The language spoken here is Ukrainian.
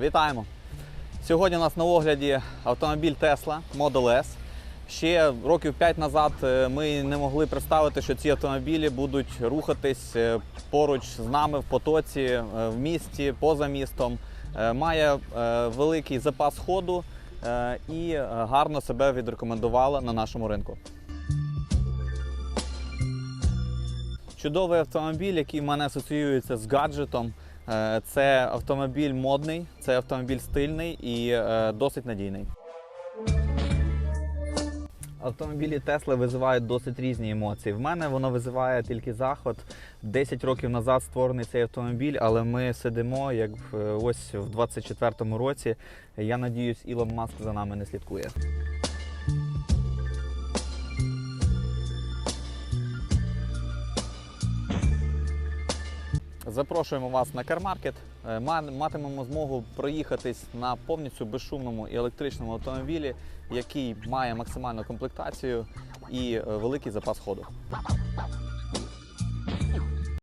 Вітаємо! Сьогодні у нас на огляді автомобіль Tesla Model S. Ще років 5 назад е, ми не могли представити, що ці автомобілі будуть рухатись е, поруч з нами в потоці, е, в місті, поза містом. Має великий запас ходу і гарно себе відрекомендувала на нашому ринку. Чудовий автомобіль, який в мене асоціюється з гаджетом. Е, Це автомобіль модний, це автомобіль стильний і е, досить надійний. Автомобілі Tesla визивають досить різні емоції. В мене воно визиває тільки заход. 10 років назад створений цей автомобіль, але ми сидимо як е, ось в 24-му році. Я надіюсь, Ілон Маск за нами не слідкує. Запрошуємо вас на кармаркет. Е, ма- Матимемо змогу проїхатись на повністю безшумному і електричному автомобілі, який має максимальну комплектацію і е, великий запас ходу.